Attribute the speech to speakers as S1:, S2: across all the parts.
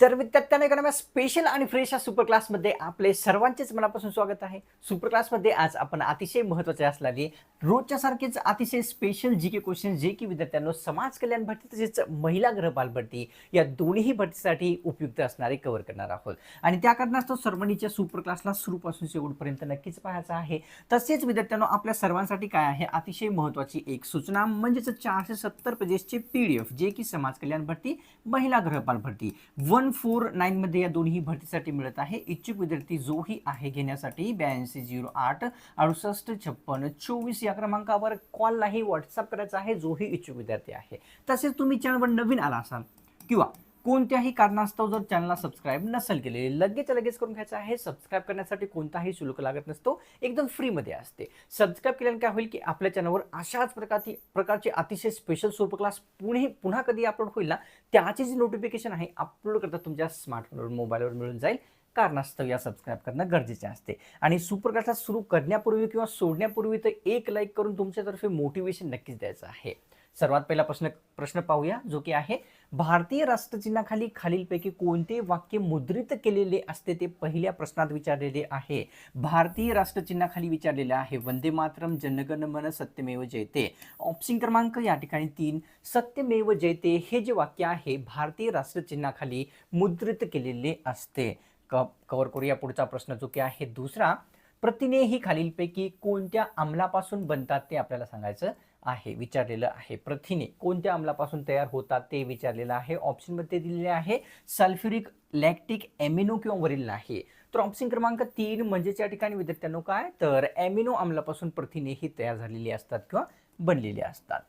S1: तर विद्यार्थ्यांना एका स्पेशल आणि फ्रेश या सुपर क्लासमध्ये आपले सर्वांचेच मनापासून स्वागत आहे. सुपर क्लासमध्ये आज आपण अतिशय महत्त्वाचे असणारे रोजच्या सारखेच अतिशय स्पेशल जी के क्वेश्चन जे की विद्यार्थ्यांनो समाज कल्याण भरती तसेच महिला गृहपाल भरती या दोन्ही भरतीसाठी उपयुक्त असणारे कव्हर करणार आहोत. आणि त्या कारणास्तव सर्वांनीच्या सुपर क्लासला सुरूपासून शेवटपर्यंत नक्कीच पाहायचं आहे. तसेच विद्यार्थ्यांनो आपल्या सर्वांसाठी काय आहे अतिशय महत्त्वाची एक सूचना म्हणजेच चारशे सत्तर पेजेसचे पी डी एफ जे की समाज कल्याण भरती महिला गृहपाल भरती. वन फोर नाईनमध्ये या दोन्ही भरतीसाठी मिळत आहे. इच्छुक विद्यार्थी जोही आहे घेण्यासाठी ब्याऐंशी झिरो आठ अडुसष्ट छप्पन चोवीस या क्रमांकावर कॉल नाही व्हॉट्सअप करायचा आहे. जोही इच्छुक विद्यार्थी आहे. तसेच तुम्ही चॅनलवर नवीन आला असाल किंवा कोणत्याही कारणास्तव जर चॅनलला सबस्क्राईब नसेल केलेले लगेच लगेच करून घ्यायचं आहे सबस्क्राईब करण्यासाठी कोणताही शुल्क लागत नसतो एकदम फ्रीमध्ये असते. सबस्क्राईब केल्याने काय होईल की आपल्या चॅनलवर अशाच प्रकारची प्रकारचे अतिशय स्पेशल सुपर क्लास पुणे पुन्हा कधी अपलोड होईल ना त्याची जी नोटिफिकेशन आहे अपलोड करता तुमच्या स्मार्टफोनवर मोबाईलवर मिळून जाईल. कारणास्तव या सबस्क्राईब करणं गरजेचे असते. आणि सुपर सुरू करण्यापूर्वी किंवा सोडण्यापूर्वी तर एक लाईक करून तुमच्यातर्फे मोटिवेशन नक्कीच द्यायचं आहे. सर्वात पहिला प्रश्न प्रश्न पाहूया जो की आहे भारतीय राष्ट्रचिन्हाखाली खालीलपैकी कोणते वाक्य मुद्रित केलेले असते ते पहिल्या प्रश्नात विचारलेले आहे. भारतीय राष्ट्रचिन्हाखाली विचारलेले आहे वंदे मातरम जनगण मन सत्यमेव जयते. ऑप्शन क्रमांक या ठिकाणी तीन सत्यमेव जयते हे जे वाक्य आहे भारतीय राष्ट्रचिन्हाखाली मुद्रित केलेले असते. क कवर करूया पुढचा प्रश्न जो की आहे दुसरा. प्रतिनेही खालीलपैकी कोणत्या अंमलापासून बनतात ते आपल्याला सांगायचं. आहे विचारलेलं आहे. प्रथिने कोणत्या अंमलापासून तयार होतात ते विचारलेलं आहे. ऑप्शनमध्ये दिलेले आहे सल्फ्युरिक लॅक्टिक एमिनो किंवा वरील नाही. तर ऑप्शन क्रमांक तीन म्हणजेच या ठिकाणी विद्यार्थ्यांनो काय? तर एमिनो अंमलापासून प्रथिने ही तयार झालेली असतात किंवा बनलेली असतात.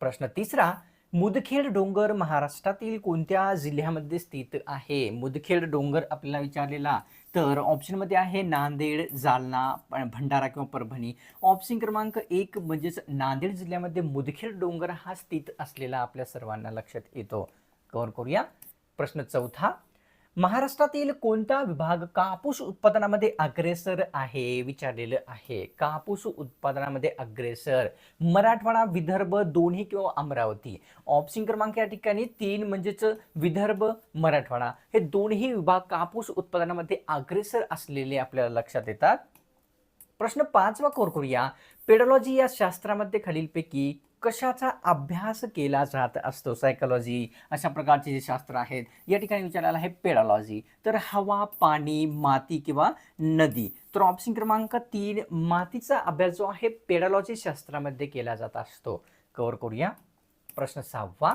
S1: प्रश्न तिसरा मुदखेड डोंगर महाराष्ट्रातील कोणत्या जिल्ह्यामध्ये स्थित आहे? मुदखेड डोंगर आपल्याला विचारलेला तर ऑप्शनमध्ये आहे नांदेड जालना प- भंडारा किंवा परभणी. ऑप्शन क्रमांक एक म्हणजेच नांदेड जिल्ह्यामध्ये मुदखेड डोंगर हा स्थित असलेला आपल्या सर्वांना लक्षात येतो. कव्हर करूया. प्रश्न चौथा महाराष्ट्रातील कोणता विभाग कापूस उत्पादनामध्ये अग्रेसर आहे? विचारलेलं आहे. कापूस उत्पादनामध्ये अग्रेसर मराठवाडा विदर्भ दोन्ही किंवा अमरावती? ऑप्शन क्रमांक या ठिकाणी तीन म्हणजेच विदर्भ मराठवाडा. हे दोन्ही विभाग कापूस उत्पादनामध्ये अग्रेसर असलेले आपल्याला लक्षात येतात. प्रश्न पाचवा कोर करूया. पेडॉलॉजी या शास्त्रामध्ये खालीलपैकी कशाचा अभ्यास केला जात असतो? सायकोलॉजी अशा प्रकारचे जे शास्त्र आहेत या ठिकाणी विचारायला आहे पेडॉलॉजी तर हवा पाणी माती किंवा नदी. तर ऑप्शन क्रमांक तीन मातीचा अभ्यास जो आहे पेडॉलॉजी शास्त्रामध्ये केला जात असतो. कव्हर करूया. प्रश्न सहावा.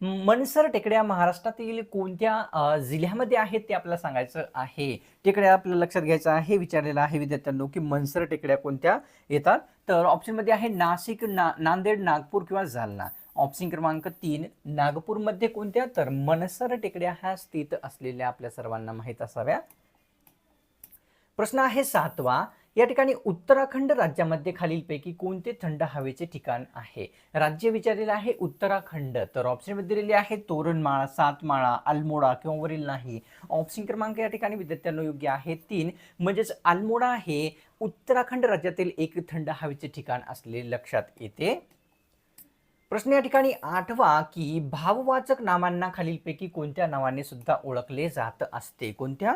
S1: मनसर टेकड्या महाराष्ट्रातील कोणत्या जिल्ह्यामध्ये आहेत ते आपल्याला सांगायचं आहे? टेकड्या आपल्याला लक्षात घ्यायचं आहे विचारलेलं आहे विद्यार्थ्यांनो की मनसर टेकड्या कोणत्या येतात? तर ऑप्शनमध्ये आहे नाशिक ना नांदेड नागपूर किंवा जालना. ऑप्शन क्रमांक तीन नागपूरमध्ये कोणत्या तर मनसर टेकड्या ह्या स्थित असलेल्या आपल्या सर्वांना माहीत असाव्या? प्रश्न आहे सातवा या ठिकाणी उत्तराखंड राज्यामध्ये खालीलपैकी कोणते थंड हवेचे ठिकाण आहे? राज्य विचारलेलं आहे उत्तराखंड. तर ऑप्शनमध्ये दिलेले आहे तोरणमाळा सातमाळा अल्मोडा किंवा वरील नाही. ऑप्शन क्रमांक या ठिकाणी विद्यार्थ्यांना योग्य आहे तीन. म्हणजेच अल्मोडा हे उत्तराखंड राज्यातील एक थंड हवेचे ठिकाण असलेले लक्षात येते. प्रश्न या ठिकाणी आठवा की भाववाचक नामांना खालीलपैकी कोणत्या नावाने सुद्धा ओळखले जात असते? कोणत्या?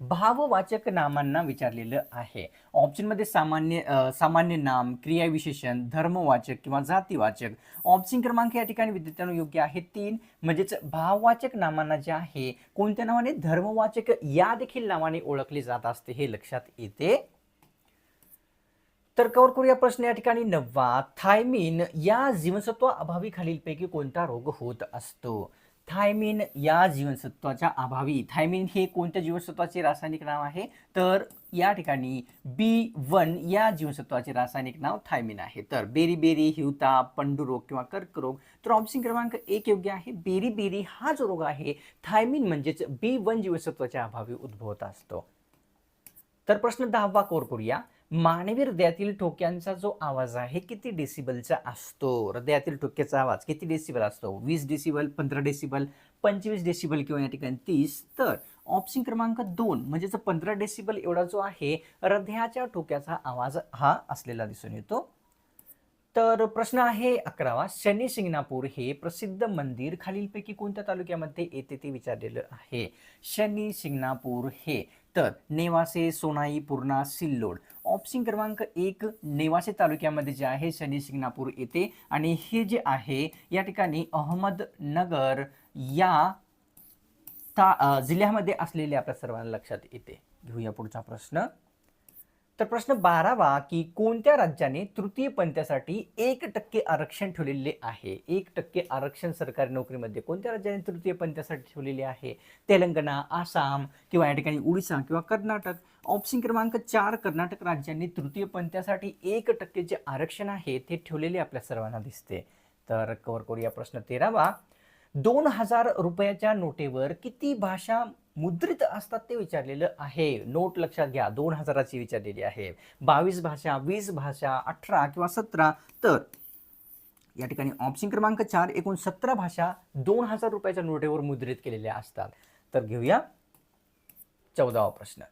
S1: भाववाचक नामांना विचारलेलं आहे. ऑप्शनमध्ये सामान्य सामान्य नाम क्रियाविशेषण धर्मवाचक किंवा जातीवाचक. ऑप्शन क्रमांक या ठिकाणी विद्यार्थ्यांना योग्य आहे. तीन म्हणजेच भाववाचक नामांना जे आहे कोणत्या नावाने? धर्मवाचक या देखील नावाने ओळखले जात असते हे लक्षात येते. तर कवर करूया प्रश्न या ठिकाणी. नववा थायमिन या जीवनसत्व अभावी खालीलपैकी कोणता रोग होत असतो? थायमिन या जीवनसत्वाच्या अभावी. थायमिन हे कोणत्या जीवनसत्वाचे रासायनिक नाव आहे? तर या ठिकाणी बी वन या जीवनसत्वाचे रासायनिक नाव थायमिन आहे. तर बेरी बेरी हिवता पंडुरोग किंवा कर्करोग तर ऑप्शन क्रमांक एक योग्य आहे. बेरी बेरी हा जो रोग आहे थायमिन म्हणजेच बी वन जीवनसत्वाच्या अभावी उद्भवत असतो. तर प्रश्न दहावा कोर करूया. मानवी हृदयातील ठोक्यांचा जो आवाज आहे किती डेसिबलचा असतो? हृदयातील ठोक्याचा आवाज किती डेसिबल असतो? वीस डेसिबल पंधरा डेसिबल पंचवीस डेसिबल किंवा या ठिकाणी तीस. तर ऑप्शन क्रमांक दोन म्हणजे जो पंधरा डेसिबल एवढा जो आहे हृदयाच्या ठोक्याचा आवाज हा असलेला दिसून येतो. तर प्रश्न आहे अकरावा. शनी शिंगणापूर हे प्रसिद्ध मंदिर खालीलपैकी कोणत्या तालुक्यामध्ये येते ते विचारलेलं आहे. शनी शिंगणापूर हे तर नेवासे सोनाई पूर्णा सिल्लोड. ऑप्शन क्रमांक एक नेवासे तालुक्यामध्ये जे आहे शनी शिंगणापूर येते. आणि हे जे आहे या ठिकाणी अहमदनगर या ता जिल्ह्यामध्ये असलेले आपल्या सर्वांना लक्षात येते. घेऊया पुढचा प्रश्न. तर प्रश्न बारावा की कोणत्या राज्याने तृतीय पंथासाठी एक टक्के आरक्षण ठेवलेले आहे? एक टक्के आरक्षण सरकारी नोकरीमध्ये कोणत्या राज्याने तृतीय पंथासाठी ठेवलेले आहे? तेलंगणा आसाम किंवा या ठिकाणी उडीसा किंवा कर्नाटक. ऑप्शन क्रमांक चार कर्नाटक राज्यांनी तृतीय पंथासाठी एक टक्के जे आरक्षण आहे ते ठेवलेले आपल्या सर्वांना दिसते. तर कवर करूया प्रश्न तेरावा. दोन हजार रुपयाच्या नोटेवर किती भाषा मुद्रित असतात ते विचारलेलं आहे. नोट लक्षात घ्या. दोन हजाराची विचारलेली आहे. बावीस भाषा वीस भाषा अठरा किंवा सतरा. तर या ठिकाणी ऑप्शन क्रमांक चार एकूण सतरा भाषा दोन हजार रुपयाच्या नोटेवर मुद्रित केलेल्या असतात. तर घेऊया चौदावा प्रश्न.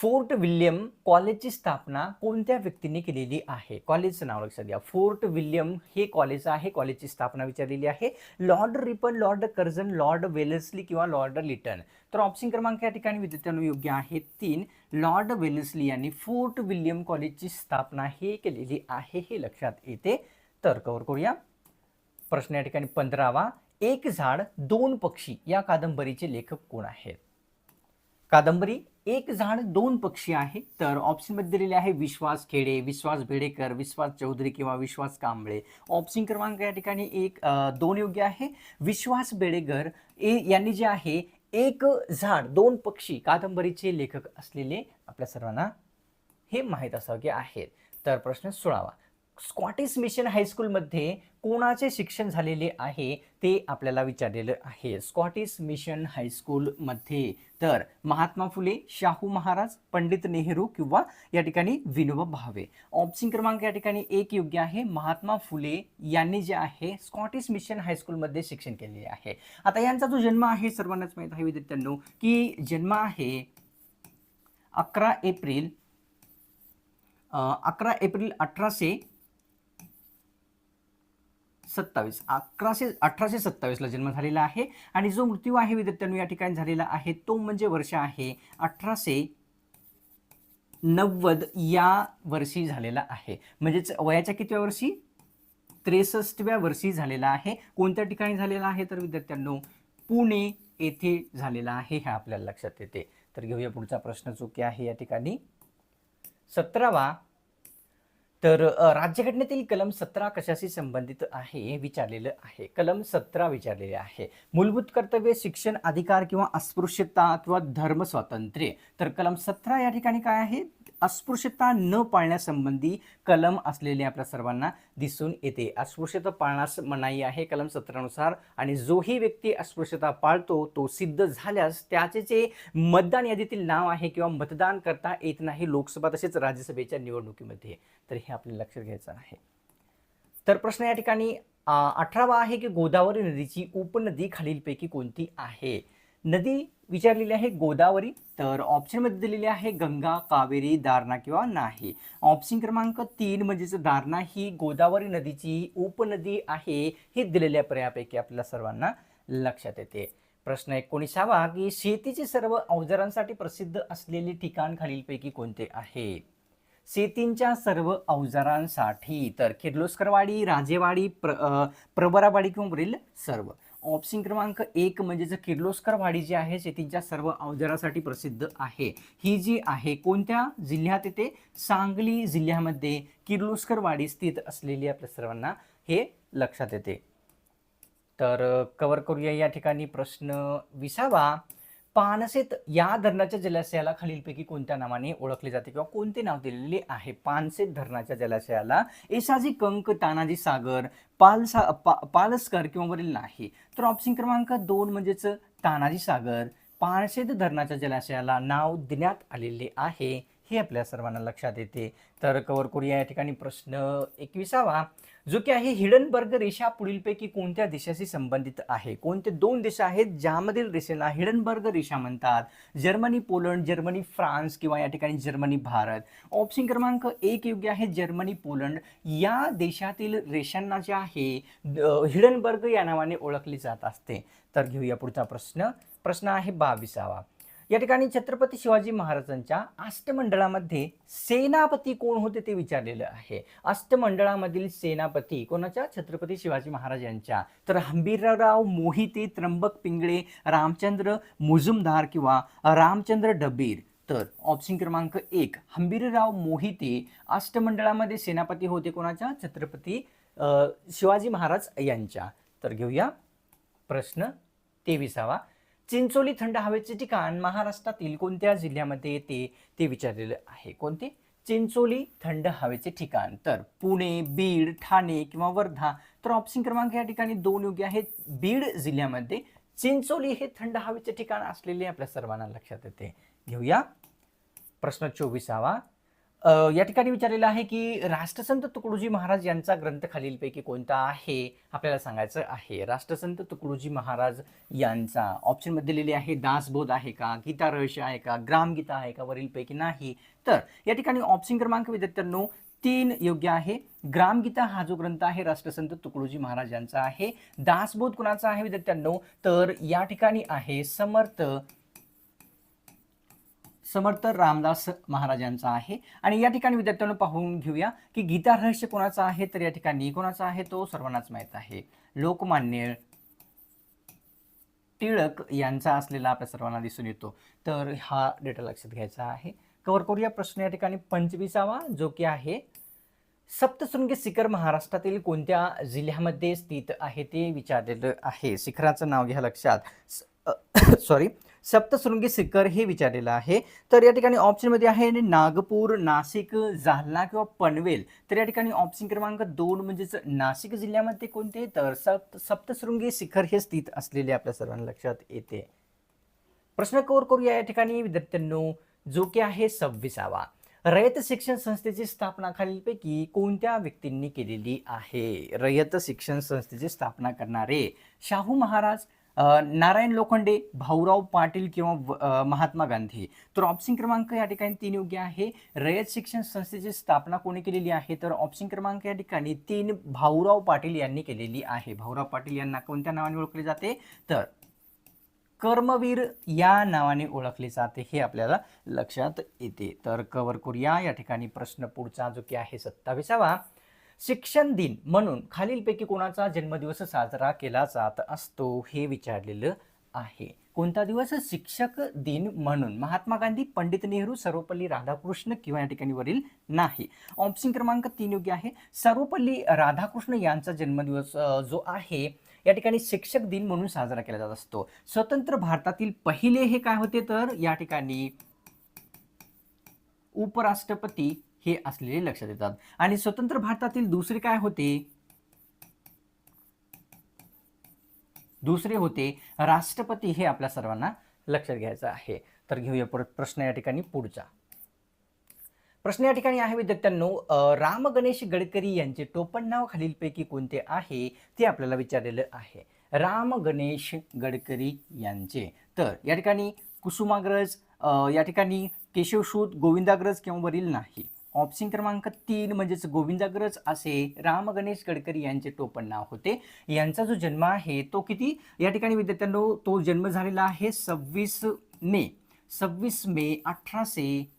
S1: फोर्ट विल्यम कॉलेजची स्थापना कोणत्या व्यक्तीने केलेली आहे? कॉलेजचं नाव लक्षात घ्या. फोर्ट विल्यम हे कॉलेज आहे. कॉलेजची स्थापना विचारलेली आहे. Lord Ripon Lord Curzon Lord Wellesley किंवा लॉर्ड लिटन. तर ऑप्शन क्रमांक या ठिकाणी विद्यार्थ्यांना योग्य आहे तीन. लॉर्ड वेलसली यांनी फोर्ट विल्यम कॉलेजची स्थापना हे केलेली आहे हे लक्षात येते. तर कवर करूया. प्रश्न या ठिकाणी पंधरावा. एक झाड दोन पक्षी या कादंबरीचे लेखक कोण आहेत? कादंबरी एक झाड दोन पक्षी आहे. तर ऑप्शनमध्ये दिलेले आहे विश्वास खेडे विश्वास बेडेकर विश्वास चौधरी किंवा विश्वास कांबळे. ऑप्शन क्रमांक या ठिकाणी एक दोन योग्य आहे. विश्वास बेडेकर ए यांनी जे आहे एक झाड दोन पक्षी कादंबरीचे लेखक असलेले आपल्या सर्वांना हे माहीत असावं की आहेत. तर प्रश्न सोळावा. स्कॉटिश मिशन हायस्कूलमध्ये कोणाचे शिक्षण झालेले आहे ते आपल्याला विचारलेलं आहे. स्कॉटिश मिशन हायस्कूलमध्ये तर महात्मा फुले शाहू महाराज पंडित नेहरू किंवा या ठिकाणी विनोबा भावे. ऑप्शन क्रमांक या ठिकाणी एक योग्य आहे. महात्मा फुले यांनी जे आहे स्कॉटिश मिशन हायस्कूलमध्ये शिक्षण केलेले आहे. आता यांचा जो जन्म आहे सर्वांनाच माहीत आहे विद्यार्थ्यांनो की जन्म आहे अकरा एप्रिल अकरा एप्रिल अठराशे सत्तावीस. अकराशे अठराशे सत्तावीसला जन्म झालेला आहे आणि जो मृत्यू आहे विद्यार्थ्यांनो या ठिकाणी झालेला आहे तो म्हणजे वर्ष आहे अठराशे नव्वद या वर्षी झालेला आहे. म्हणजेच वयाच्या कितव्या वर्षी? त्रेसष्टव्या वर्षी झालेला आहे. कोणत्या ठिकाणी झालेला आहे तर विद्यार्थ्यांनो पुणे येथे झालेला आहे हे आपल्याला लक्षात येते. तर घेऊया पुढचा प्रश्न चुकी आहे या ठिकाणी. सतरावा तर राज्यघटनेतील कलम सतरा कशाशी संबंधित आहे? हे विचारलेलं आहे. कलम सतरा विचारलेले आहे. मूलभूत कर्तव्य शिक्षण अधिकार किंवा अस्पृश्यता किंवा धर्म स्वातंत्र्य. तर कलम सतरा या ठिकाणी काय आहे? अस्पृश्यता न पाळण्यासंबंधी कलम असलेले आपल्या सर्वांना दिसून येते. अस्पृश्यता पाळण्यास मनाई आहे कलम सतरानुसार. आणि जोही व्यक्ती अस्पृश्यता पाळतो तो सिद्ध झाल्यास त्याचे जे मतदान यादीतील नाव आहे किंवा मतदान करता येत नाही लोकसभा तसेच राज्यसभेच्या निवडणुकीमध्ये. तर हे आपल्याला लक्षात घ्यायचं आहे. तर प्रश्न या ठिकाणी अठरावा आहे की गोदावरी नदीची उपनदी खालीलपैकी कोणती आहे? नदी विचारलेली आहे गोदावरी तर ऑप्शनमध्ये दिलेली आहे गंगा कावेरी दारणा किंवा नाही. ऑप्शन क्रमांक तीन म्हणजेच दारणा ही गोदावरी नदीची उपनदी आहे हे दिलेल्या पर्यायापैकी आपल्या सर्वांना लक्षात येते. प्रश्न एकोणीसावा की शेतीचे सर्व अवजारांसाठी प्रसिद्ध असलेले ठिकाण खालीलपैकी कोणते आहे? शेतींच्या सर्व अवजारांसाठी तर किर्लोस्करवाडी राजेवाडी प्र अ, प्रवरावाडी किंवा वरील सर्व. ऑप्शन क्रमांक एक म्हणजे जर किर्लोस्करवाडी जी आहे शेतीच्या सर्व अवजारासाठी प्रसिद्ध आहे. ही जी आहे कोणत्या जिल्ह्यात येते? सांगली जिल्ह्यामध्ये किर्लोस्करवाडी स्थित असलेली आपल्या सर्वांना हे लक्षात येते. तर कवर करूया या ठिकाणी प्रश्न विसावा. पानसेत या धरणाच्या जलाशयाला खालीलपैकी कोणत्या नावाने ओळखले जाते किंवा कोणते नाव दिलेले आहे? पानसेत धरणाच्या जलाशयाला एसाजी कंक तानाजी सागर पालसा पा पालसकर किंवा वरील नाही. तर ऑप्शन क्रमांक दोन म्हणजेच तानाजी सागर पानसेत धरणाच्या जलाशयाला नाव देण्यात आलेले आहे. हे आपल्या सर्वांना लक्षात येते. तर कवर करूया या ठिकाणी प्रश्न एकविसावा. जो की आहे हिडनबर्ग रेषा पुढीलपैकी कोणत्या देशाशी संबंधित आहे? कोणते दोन देश आहेत ज्यामधील रेषेला हिडनबर्ग रेषा म्हणतात? जर्मनी पोलंड जर्मनी फ्रान्स किंवा या ठिकाणी जर्मनी भारत. ऑप्शन क्रमांक एक योग्य आहे जर्मनी पोलंड. या देशातील रेषांना जे आहे हिडनबर्ग या नावाने ओळखली जात असते. तर घेऊया पुढचा प्रश्न. प्रश्न आहे बावीसावा. या ठिकाणी छत्रपती शिवाजी महाराजांच्या अष्टमंडळामध्ये सेनापती कोण होते ते विचारलेलं आहे. अष्टमंडळामधील सेनापती कोणाच्या? छत्रपती शिवाजी महाराज यांच्या. तर हंबीरराव मोहिते त्र्यंबक पिंगळे रामचंद्र मुजुमदार किंवा रामचंद्र डबीर. तर ऑप्शन क्रमांक एक हंबीरराव मोहिते अष्टमंडळामध्ये सेनापती होते कोणाच्या? छत्रपती शिवाजी महाराज यांच्या. तर घेऊया प्रश्न तेविसावा. चिंचोली थंड हवेचे ठिकाण महाराष्ट्रातील कोणत्या जिल्ह्यामध्ये येते ते विचारलेलं आहे. कोणते? चिंचोली थंड हवेचे ठिकाण. तर पुणे बीड ठाणे किंवा वर्धा तर ऑप्शन क्रमांक या ठिकाणी दोन योग्य आहेत. बीड जिल्ह्यामध्ये चिंचोली हे थंड हवेचे ठिकाण असलेले आपल्या सर्वांना लक्षात येते. घेऊया. प्रश्न चोवीसावा. या ठिकाणी विचारलेलं आहे की राष्ट्रसंत तुकडोजी महाराज यांचा ग्रंथ खालीलपैकी कोणता आहे? आपल्याला सांगायचं आहे राष्ट्रसंत तुकडोजी महाराज यांचा. ऑप्शनमध्ये दिलेले आहे दासबोध आहे का? गीता रहस्य आहे का? ग्रामगीता आहे का? वरीलपैकी नाही. तर या ठिकाणी ऑप्शन क्रमांक विद्यार्थ्यांनो तीन योग्य आहे. ग्रामगीता हा जो ग्रंथ आहे राष्ट्रसंत तुकडोजी महाराज यांचा आहे. दासबोध कुणाचा आहे विद्यार्थ्यांनो? तर या ठिकाणी आहे समर्थ समर्थ रामदास महाराजांचा आहे. आणि या ठिकाणी विद्यार्थ्यांना पाहून घेऊया की गीता रहस्य कोणाचा आहे? तर या ठिकाणी कोणाचा आहे? तो सर्वांनाच माहीत आहे. लोकमान्य टिळक यांचा असलेला आपल्या सर्वांना दिसून येतो. तर हा डेटा लक्षात घ्यायचा आहे. कव्हर करूया प्रश्न या ठिकाणी पंचवीसावा जो की आहे सप्तशृंगी शिखर महाराष्ट्रातील कोणत्या जिल्ह्यामध्ये स्थित आहे ते विचारलेलं आहे. शिखराचं नाव घ्या लक्षात. सॉरी सप्तशृंगी शिखर हे विचारलेलं आहे. तर या ठिकाणी ऑप्शनमध्ये आहे नागपूर नाशिक जालना किंवा पनवेल. तर या ठिकाणी ऑप्शन क्रमांक दोन म्हणजेच नाशिक जिल्ह्यामध्ये कोणते? तर सप्त सप्तशृंगी शिखर हे स्थित असलेले आपल्या सर्वांना लक्षात येते. प्रश्न कव्हर करूया या ठिकाणी. विद्यार्थ्यांनो जो की आहे सव्वीसावा. रयत शिक्षण संस्थेची स्थापना खालीलपैकी कोणत्या व्यक्तींनी केलेली आहे? रयत शिक्षण संस्थेची स्थापना करणारे शाहू महाराज नारायण लोखंडे भाऊराव पाटील किंवा महात्मा गांधी. तर ऑप्शन क्रमांक या ठिकाणी तीन योग्य आहे. रयत शिक्षण संस्थेची स्थापना कोणी केलेली आहे? तर ऑप्शन क्रमांक या ठिकाणी तीन भाऊराव पाटील यांनी केलेली आहे. भाऊराव पाटील यांना कोणत्या नावाने ओळखले जाते? तर कर्मवीर या नावाने ओळखले जाते हे आपल्याला लक्षात येते. तर कवर करूया या ठिकाणी प्रश्न पुढचा जो की आहे सत्तावीसावा. शिक्षण दिन म्हणून खालीलपैकी कोणाचा जन्मदिवस साजरा केला जात असतो हे विचारलेलं आहे. कोणता दिवस? शिक्षक दिन म्हणून. महात्मा गांधी पंडित नेहरू सर्वपल्ली राधाकृष्ण किंवा या ठिकाणी वरील नाही. ऑप्शन क्रमांक तीन योग्य आहे. सर्वपल्ली राधाकृष्ण यांचा जन्मदिवस जो आहे या ठिकाणी शिक्षक दिन म्हणून साजरा केला जात असतो. स्वतंत्र भारतातील पहिले हे काय होते तर? या ठिकाणी उपराष्ट्रपती हे असलेले लक्षात येतात. आणि स्वतंत्र भारतातील दुसरे काय होते? दुसरे होते राष्ट्रपती हे आपल्या सर्वांना लक्षात घ्यायचं आहे. तर घेऊया परत प्रश्न या ठिकाणी पुढचा. प्रश्न या ठिकाणी आहे विद्यार्थ्यांनो राम गणेश गडकरी यांचे टोपण नाव खालीलपैकी कोणते आहे? ते आपल्याला विचारलेलं आहे. राम गणेश गडकरी यांचे. तर या ठिकाणी कुसुमाग्रज या ठिकाणी केशवशूत गोविंदाग्रज किंवा वरील नाही. ऑप्शन क्रमांक तीन म्हणजेच गोविंदाग्रज असे राम गणेश गडकरी यांचे टोपण नाव होते. यांचा जो जन्म आहे तो किती? या ठिकाणी विद्यार्थ्यांनो तो जन्म झालेला आहे सव्वीस मे. सव्वीस मे अठराशे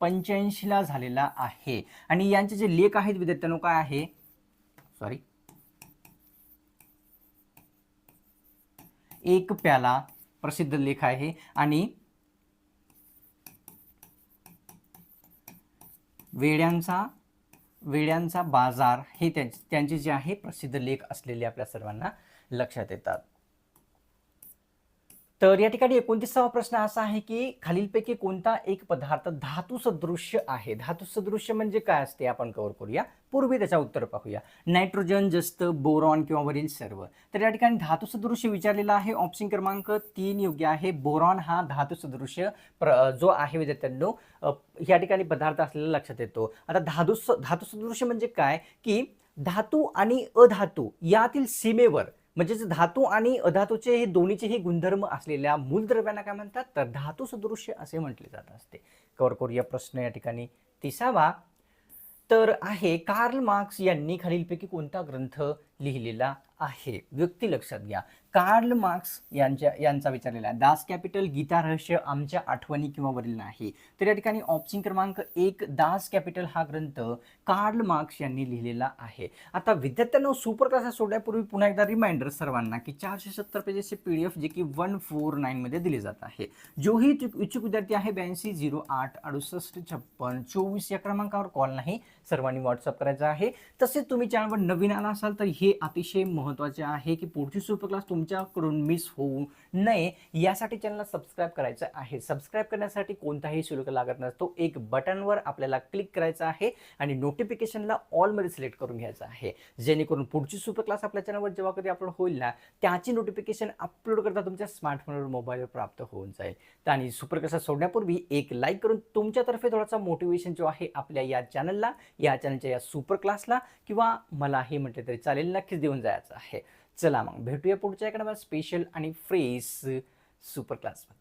S1: पंच्याऐंशीला झालेला आहे. आणि यांचे जे लेख आहेत विद्यार्थ्यांनो काय आहे? सॉरी एक प्याला प्रसिद्ध लेख आहे. आणि वेड्यांचा वेड्यांचा बाजार हे त्यां- त्यांचे जे आहे प्रसिद्ध लेख असलेले आपल्या सर्वांना लक्षात येतात. तर या ठिकाणी एकोणतीसावा प्रश्न असा आहे की खालीलपैकी कोणता एक पदार्थ धातू सदृश्य आहे? धातू सदृश्य म्हणजे काय असते? आपण कव्हर करूया. पूर्वी त्याचा उत्तर पाहूया. नायट्रोजन जस्त बोरॉन किंवा वरील सर्व. तर या ठिकाणी धातू सदृश्य विचारलेला आहे. ऑप्शन क्रमांक तीन योग्य आहे. बोरॉन हा धातू सदृश्य प्र जो आहे विद्यार्थ्यांनो या ठिकाणी पदार्थ असलेला लक्षात येतो. आता धातू स- धातू सदृश्य म्हणजे काय? की धातू आणि अधातू यातील सीमेवर म्हणजेच धातू आणि अधातूचे हे दोन्हीचे हे गुणधर्म असलेल्या मूलद्रव्यांना काय म्हणतात? तर धातू सदृश्य असे म्हटले जात असते. कवर करूया प्रश्न या ठिकाणी. तिसावा. तर आहे कार्ल मार्क्स यांनी खालीलपैकी कोणता ग्रंथ लिहिलेला आहे? व्यक्ती लक्षात घ्या. कार्ल मार्क्स यांच्या यांचा विचारलेला आहे. दास कॅपिटल गीता रहस्य आमच्या आठवणी किंवा वरील नाही. तर या ठिकाणी ऑप्शन क्रमांक एक दास कॅपिटल हा ग्रंथ कार्ल मार्क्स यांनी लिहिलेला आहे. आता विद्यार्थ्यांना सुपर क्लासेस सोडण्यापूर्वी पुन्हा एकदा रिमाइंडर सर्वांना की चारशे सत्तर पेजेसचे पी डी एफ जे की वन फोर नाईनमध्ये दिले जात आहे. जोही इच्छुक इच्छुक विद्यार्थी आहे ब्याऐंशी झिरो आठ अडुसष्ट छप्पन चोवीस या क्रमांकावर कॉल नाही. सर्वांनी व्हॉट्सअप करायचा आहे. तसेच तुम्ही चॅनलवर नवीन आला असाल तर हे अतिशय महत्त्वाचे आहे की पुढची सुपर क्लास तुम्ही तुमच्याकडून मिस होऊ नये यासाठी चॅनलला सबस्क्राईब करायचं आहे. सबस्क्राईब करण्यासाठी कोणताही शुल्क लागत नसतो. एक बटनवर आपल्याला क्लिक करायचं आहे आणि नोटिफिकेशनला ऑलमध्ये सिलेक्ट करून घ्यायचं आहे. जेणेकरून पुढची सुपर क्लास आपल्या चॅनलवर जेव्हा कधी अपलोड होईल ना त्याची नोटिफिकेशन अपलोड करता तुमच्या स्मार्टफोनवर मोबाईलवर प्राप्त होऊन जाईल. तर आणि सुपर क्लास सोडण्यापूर्वी एक लाईक करून तुमच्यातर्फे थोडासा मोटिवेशन जो आहे आपल्या या चॅनलला या चॅनलच्या या सुपर क्लासला किंवा मला हे म्हटलं तरी चालेल नक्कीच देऊन जायचं आहे. चला मग. भेटूया पुढच्या एखाद्या स्पेशल आणि फ्रेश सुपर क्लासमध्ये